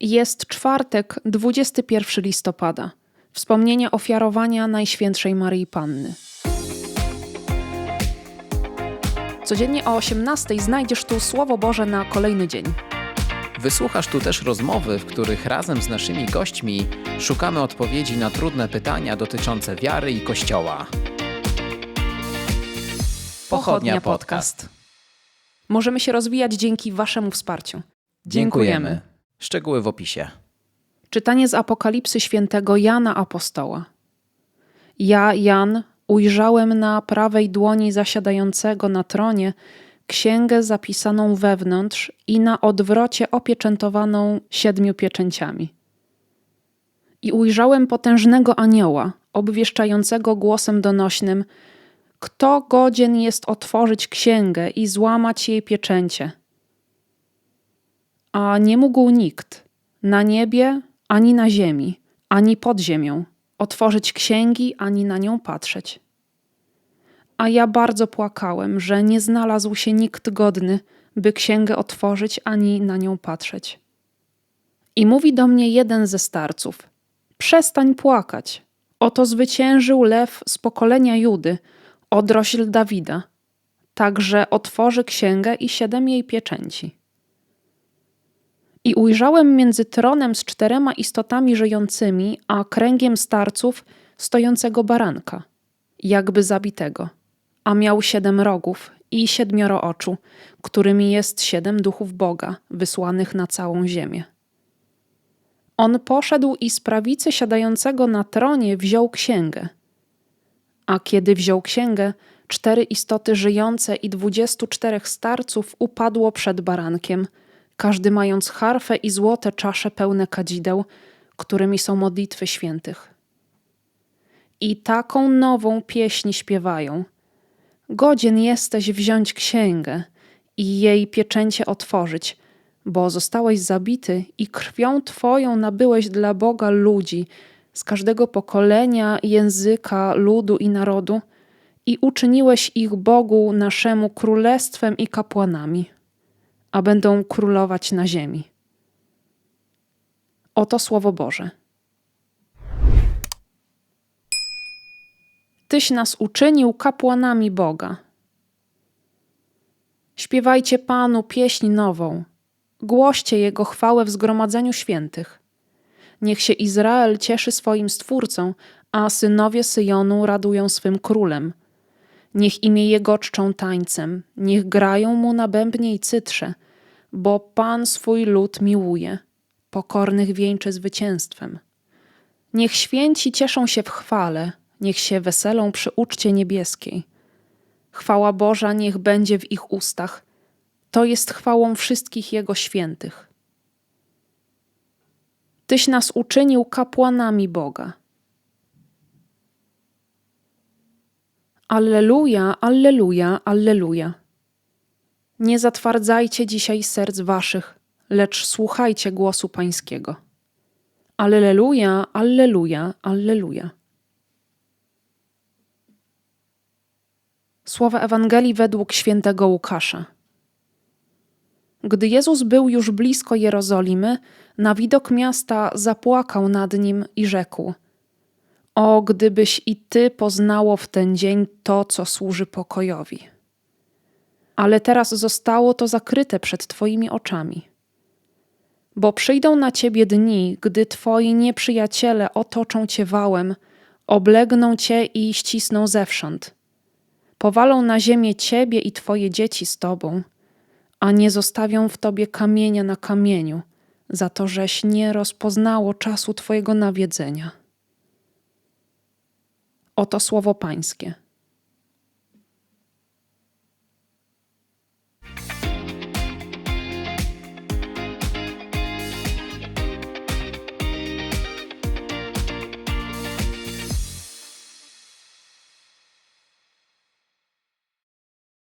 Jest czwartek, 21 listopada. Wspomnienie ofiarowania Najświętszej Maryi Panny. Codziennie o 18 znajdziesz tu Słowo Boże na kolejny dzień. Wysłuchasz tu też rozmowy, w których razem z naszymi gośćmi szukamy odpowiedzi na trudne pytania dotyczące wiary i Kościoła. Pochodnia Podcast. Możemy się rozwijać dzięki Waszemu wsparciu. Dziękujemy. Szczegóły w opisie. Czytanie z Apokalipsy świętego Jana Apostoła. Ja, Jan, ujrzałem na prawej dłoni zasiadającego na tronie księgę zapisaną wewnątrz i na odwrocie opieczętowaną siedmiu pieczęciami. I ujrzałem potężnego anioła, obwieszczającego głosem donośnym: Kto godzien jest otworzyć księgę i złamać jej pieczęcie? A nie mógł nikt na niebie, ani na ziemi, ani pod ziemią otworzyć księgi, ani na nią patrzeć. A ja bardzo płakałem, że nie znalazł się nikt godny, by księgę otworzyć, ani na nią patrzeć. I mówi do mnie jeden ze starców: Przestań płakać. Oto zwyciężył lew z pokolenia Judy, odrośl Dawida. Także otworzy księgę i siedem jej pieczęci. I ujrzałem między tronem z czterema istotami żyjącymi, a kręgiem starców stojącego baranka, jakby zabitego, a miał siedem rogów i siedmioro oczu, którymi jest siedem duchów Boga, wysłanych na całą ziemię. On poszedł i z prawicy siadającego na tronie wziął księgę. A kiedy wziął księgę, cztery istoty żyjące i dwudziestu czterech starców upadło przed barankiem – każdy mając harfę i złote czasze pełne kadzideł, którymi są modlitwy świętych. I taką nową pieśń śpiewają. Godzien jesteś wziąć księgę i jej pieczęcie otworzyć, bo zostałeś zabity i krwią Twoją nabyłeś dla Boga ludzi z każdego pokolenia, języka, ludu i narodu i uczyniłeś ich Bogu naszemu królestwem i kapłanami a będą królować na ziemi. Oto Słowo Boże. Tyś nas uczynił kapłanami Boga. Śpiewajcie Panu pieśń nową, głoście Jego chwałę w zgromadzeniu świętych. Niech się Izrael cieszy swoim Stwórcą, a synowie Syjonu radują swym królem. Niech imię Jego czczą tańcem, niech grają Mu na bębnie i cytrze, bo Pan swój lud miłuje, pokornych wieńczy zwycięstwem. Niech święci cieszą się w chwale, niech się weselą przy uczcie niebieskiej. Chwała Boża niech będzie w ich ustach, to jest chwałą wszystkich Jego świętych. Tyś nas uczynił kapłanami Boga. Alleluja, alleluja, alleluja. Nie zatwardzajcie dzisiaj serc waszych, lecz słuchajcie głosu Pańskiego. Alleluja, alleluja, alleluja. Słowa Ewangelii według świętego Łukasza. Gdy Jezus był już blisko Jerozolimy, na widok miasta zapłakał nad nim i rzekł: O, gdybyś i ty poznało w ten dzień to, co służy pokojowi ale teraz zostało to zakryte przed Twoimi oczami. Bo przyjdą na Ciebie dni, gdy Twoi nieprzyjaciele otoczą Cię wałem, oblegną Cię i ścisną zewsząd. Powalą na ziemię Ciebie i Twoje dzieci z Tobą, a nie zostawią w Tobie kamienia na kamieniu, za to, żeś nie rozpoznało czasu Twojego nawiedzenia. Oto słowo Pańskie.